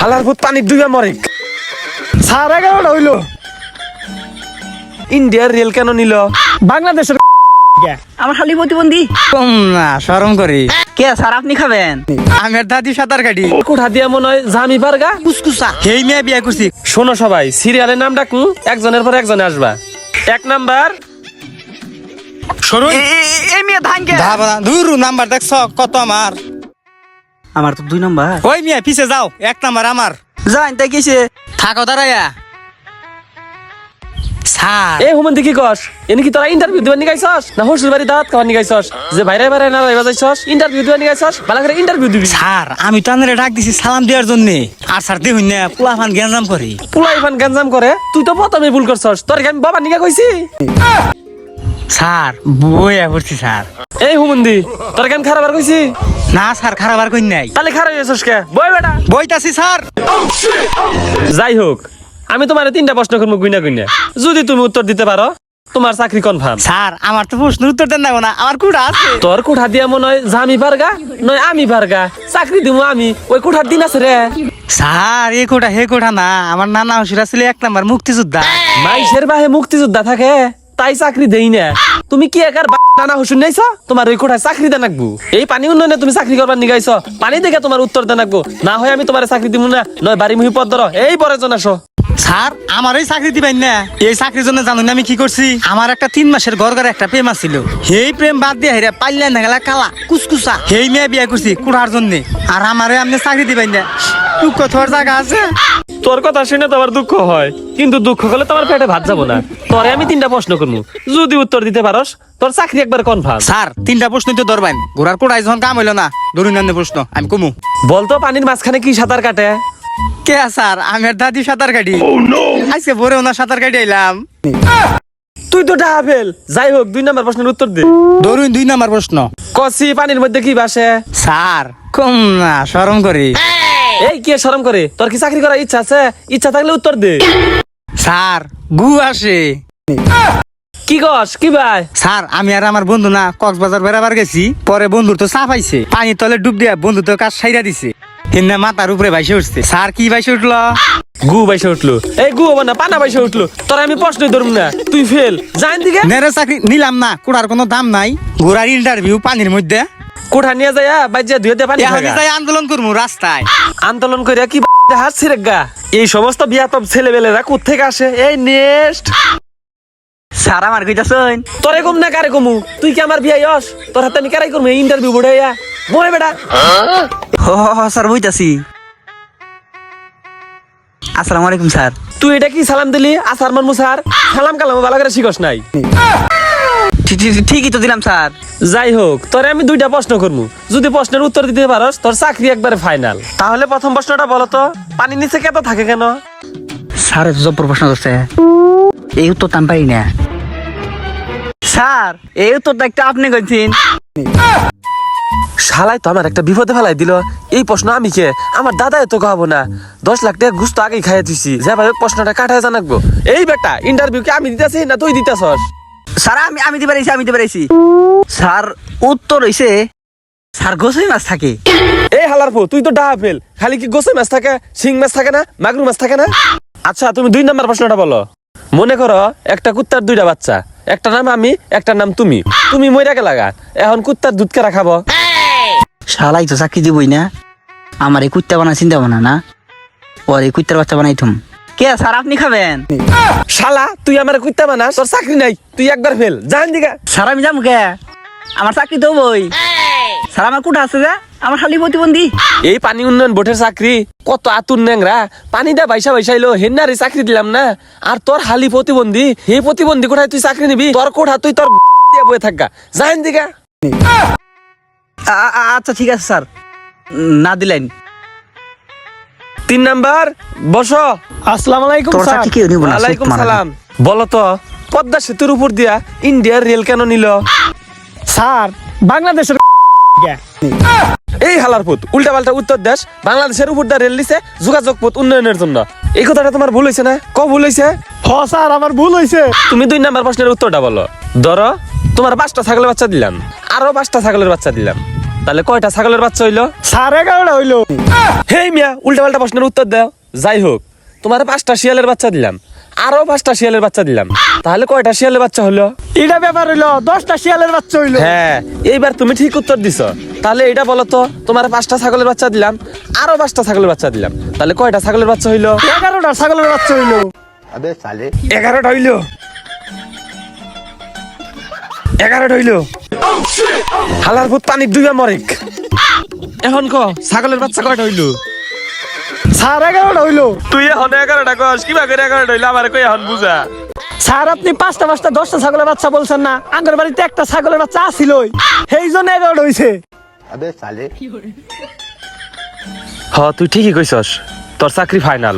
হালার ভূত পানির ডুবে মরে। স্যার এগারোটা হইল। ইন্ডিয়ার রেল কেন নিল? বাংলাদেশের আমার খালি প্রতিবন্ধী। কম না সরম করি। কে স্যার আপনি খাবেন? আমার দাদি সাঁতার কাটি। কোঠা দিয়া মনে হয় জামি পারগা? কুসকুসা মেয়ে বিয়া করছি। শোনো সবাই সিরিয়ালের নাম ডাকুন একজনের পর একজনে আসবা। এক নাম্বার সরুন। এই মেয়ে ধান কে ধাবা না দূর নাম্বার দেখছ কত আমার। আমার তো দুই নম্বর। ওই মিয়া পিছে যাও এক নাম্বার আমার। যাই তাই কেছে থাকো দাঁড়াইয়া স্যার। এ হুমন্দি কি কস? এনে কি তোরা ইন্টারভিউ দিবার নিগাইছস না হসুর বাড়ি দাওয়াত খাওয়ার নিগাইছস যে বাইরে বাইরে না রাইবা যাইছস ইন্টারভিউ দিবার নিগাইছস ভালো করে ইন্টারভিউ দিবি। স্যার আমি তো আনারে ডাক দিছি সালাম দেওয়ার জন্য। আর স্যার দেখুন না পোলা ফান গ্যাঞ্জাম করি। পুলাই ফান গঞ্জাম করে? তুই তো প্রথমে ভুল করছস। তোর আমি বাবা নিগা কইছি? স্যার বইয়া পড়ছি স্যার। এই হুমন্দি তোর কেন খারাপ আর কইছি? না স্যার খারাপ আর কই নাই। তাহলে খারাপ হয়েছস কে? বই বেটা। বইতাছি স্যার। যাই হোক আমি তোমার তিনটা প্রশ্ন করব গুইনা গুইনা। যদি তুমি উত্তর দিতে পারো তোমার চাকরি কনফার্ম স্যার আমার তো প্রশ্ন উত্তর দেন না না আমার কুড়া আছে। তোর কোঠা দিয়া মনে হয় জামি পারগা নয় আমি পারগা। চাকরি দিমু আমি ওই কোঠার দিন আছে রে। স্যার এ কোটা হে কোটা না। আমার নানা হসিরা ছিল এক নাম্বার মুক্তিযোদ্ধা। মাইসের বাহে মুক্তিযোদ্ধা থাকে। তাই চাকরি দেই না। তুমি কি একার নানা হুসুন নাইছ? তোমার চাকরি এই পানি উন্নয়নে তুমি চাকরি করবার নিগাইছ। পানি দেখে তোমার উত্তর দেন না হয় আমি তোমার চাকরি দিব না? নয় বাড়ি মুহি পদ এই পরে জন স্যার আমার এই চাকরি দিবেন না? এই চাকরির জন্য আমি কি করছি আমার একটা তিন মাসের ঘর ঘরে একটা প্রেম ছিল সেই প্রেম বাদ দিয়ে হেরে পাইলে না গেলা কালা কুসকুসা সেই মেয়ে বিয়ে করছি কুড়ার জন্য। আর আমারে আপনি চাকরি দিবেন না। দুঃখ তোর জায়গা আছে। তোর কথা শুনে তো আমার দুঃখ হয়। কিন্তু দুঃখ হলে তোমার পেটে ভাত যাব না। তোরে আমি তিনটা প্রশ্ন করব যদি উত্তর দিতে পারস তোর চাকরি একবার কনফার্ম স্যার তিনটা প্রশ্ন তো ধরবেন। ঘোড়ার কোড়াই যখন কাম হইল না। ধরুন অন্য প্রশ্ন আমি কমু। বলতো পানির মাঝখানে কি সাঁতার কাটে? কে স্যার? আমার দাদি সাঁতার কাটি। আজকে ভোরে ওনার সাঁতার কাটি আইলাম। তুই তো ডাবেল যাই হোক দুই নম্বর প্রশ্নের উত্তর দে। ধরুন দুই নাম্বার প্রশ্ন। কসি পানির মধ্যে কি বাসে স্যার কম না সরম করি। এই কে শরম করে? তোর কি চাকরি করার ইচ্ছা আছে? ইচ্ছা থাকলে উত্তর দে। স্যার গু আসে। কি কস? কি ভাই? স্যার আমি আর আমার বন্ধু না কক্সবাজার বেড়াবার গেছি। পরে বন্ধুর তো চা পাইছে পানি তলে ডুব দিয়া বন্ধু তো কাজ সাইরা দিছে। হিন্দা মাথার উপরে ভাইসে উঠছে। স্যার কি ভাইসে উঠল? গু বাইসে উঠল। এই গু না পানা বাইসে উঠল। তোর আমি প্রশ্নই ধরুম না। তুই ফেল। জান দিকে নেরে চাকরি নিলাম না কুড়ার কোনো দাম নাই। ঘোড়ার ইন্টারভিউ পানির মধ্যে। কোঠা নিয়ে ধুয়ে দে পানি যাই আন্দোলন করব রাস্তায়। আন্দোলন কি হাসছি এই সমস্ত বিয়াতব ছেলেবেলেরা কোথেকে আসে? এই নেক্সট। স্যার আমার কইতাছেন তোরে কম না কারে কমু তুই কি আমার বিয়া হস? তোর হাতে আমি কারাই ইন্টারভিউ বোর্ডে বলে বেটা। হ স্যার বইতাছি আসসালামু আলাইকুম স্যার। তুই এটা কি সালাম দিলি? আসার মানমু স্যার। সালাম কালাম ভালো করে শিখস নাই। ঠিকই তো দিলাম স্যার। যাই হোক তোরে আমি দুইটা প্রশ্ন করব যদি প্রশ্নের উত্তর দিতে পারস তোর চাকরি একবারে ফাইনাল। তাহলে প্রথম প্রশ্নটা বলো তো পানি নিচে কেত থাকে কেন? স্যার এত জব্বর প্রশ্ন করছে এই উত্তর আমি পারি না। স্যার এই উত্তরটা একটা আপনি কইছেন। শালাই তো আমার একটা বিপদে ফেলাই দিল। এই প্রশ্ন আমি কে? আমার দাদাই তো খাব না। দশ লাখ টাকা ঘুষ তো আগেই খাইয়ে দিছি। যে ভাই প্রশ্নটা কাটায় জানাকবো। এই বেটা ইন্টারভিউ কি আমি দিতেছি না তুই দিতেছস? স্যার আমি আমি দিতে পারিছি আমি দিতে পারিছি। স্যার উত্তর হইছে স্যার গোসই মাছ থাকে। এই হালার ফো তুই তো ডাহা ফেল। খালি কি গোসে মাছ থাকে শিং মাছ থাকে না মাগুর মাছ থাকে না? আচ্ছা তুমি দুই নাম্বার প্রশ্নটা বলো। মনে করো একটা কুত্তার দুইটা বাচ্চা। একটা নাম আমি একটা নাম তুমি। তুমি মইরা গে। লাগা এখন কুত্তার দুধ কেরা খাব? শালাই তো চাকরি দিবই না। আমার এই কুত্তা বানা চিন্তা বানা না। ওর এই কুত্তার বাচ্চা বানাই থুম কে স্যার আপনি খাবেন? শালা তুই আমার কুত্তা বানাস তোর চাকরি নাই তুই একবার ফেল জান দিগা স্যার আমি যাব কে? আমার চাকরি তো বই স্যার আমার কুটা আছে যে আমার খালি প্রতিবন্ধী। এই পানি উন্নয়ন বোর্ডের চাকরি কত আতুর ন্যাংরা। পানিটা বাইসা বাইসাইলো হেন্নারে চাকরি দিলাম না। আর তোর হালি প্রতিবন্ধী এই প্রতিবন্ধী কোথায় তুই চাকরি নিবি তোর কোঠা তুই তোর দিয়ে বয়ে থাকা জান দিগা আচ্ছা ঠিক আছে স্যার। না দিলেন। তিন নাম্বার বসো। আসসালামু আলাইকুম তোর কেউ নিব না ওয়ালাইকুম সালাম। বলো তো পদ্মা সেতুর উপর দিয়া ইন্ডিয়ার রেল কেন নিল? স্যার বাংলাদেশের এই হালার পথ উল্টা পাল্টা উত্তর দেশ বাংলাদেশের উপর দিয়ে রেল দিছে যোগাযোগ পথ উন্নয়নের জন্য। এই কথাটা তোমার ভুল হয়েছে না? ক ভুল হয়েছে হ স্যার আমার ভুল হয়েছে তুমি দুই নাম্বার প্রশ্নের উত্তরটা বলো। ধরো তোমার পাঁচটা ছাগলের বাচ্চা দিলাম। আরও পাঁচটা ছাগলের বাচ্চা দিলাম। তাহলে কয়টা ছাগলের বাচ্চা হইল? স্যার এগারোটা হইল। হেই মিয়া উল্টা পাল্টা প্রশ্নের উত্তর দাও। যাই হোক তোমার পাঁচটা শিয়ালের বাচ্চা দিলাম। আরও পাঁচটা শিয়ালের বাচ্চা দিলাম। তাহলে কয়টা শিয়ালের বাচ্চা হলো? এটা ব্যাপার হইল দশটা শিয়ালের বাচ্চা হইল। হ্যাঁ এইবার তুমি ঠিক উত্তর দিছো। তাহলে এটা বলো তো তোমার পাঁচটা ছাগলের বাচ্চা দিলাম আরও পাঁচটা ছাগলের বাচ্চা দিলাম। তাহলে কয়টা ছাগলের বাচ্চা হইল? এগারোটা ছাগলের বাচ্চা হইল। এগারোটা হইল। এগারোটা হইল। হালার ভূত পানির দুইবা মরেক। এখন ক? ছাগলের বাচ্চা কয়টা হইল? স্যার এগারোটা হইল। তুই এখন এগারোটা কস কিবা করে এগারোটা হইল? আমার কই এখন বুঝা? স্যার আপনি পাঁচটা পাঁচটা দশটা ছাগলের বাচ্চা বলছেন না? আঙ্গের বাড়িতে একটা ছাগলের বাচ্চা আসিলই। সেই জন্য এগারোটা হইছে। হ তুই ঠিকই কইছস। তোর চাকরি ফাইনাল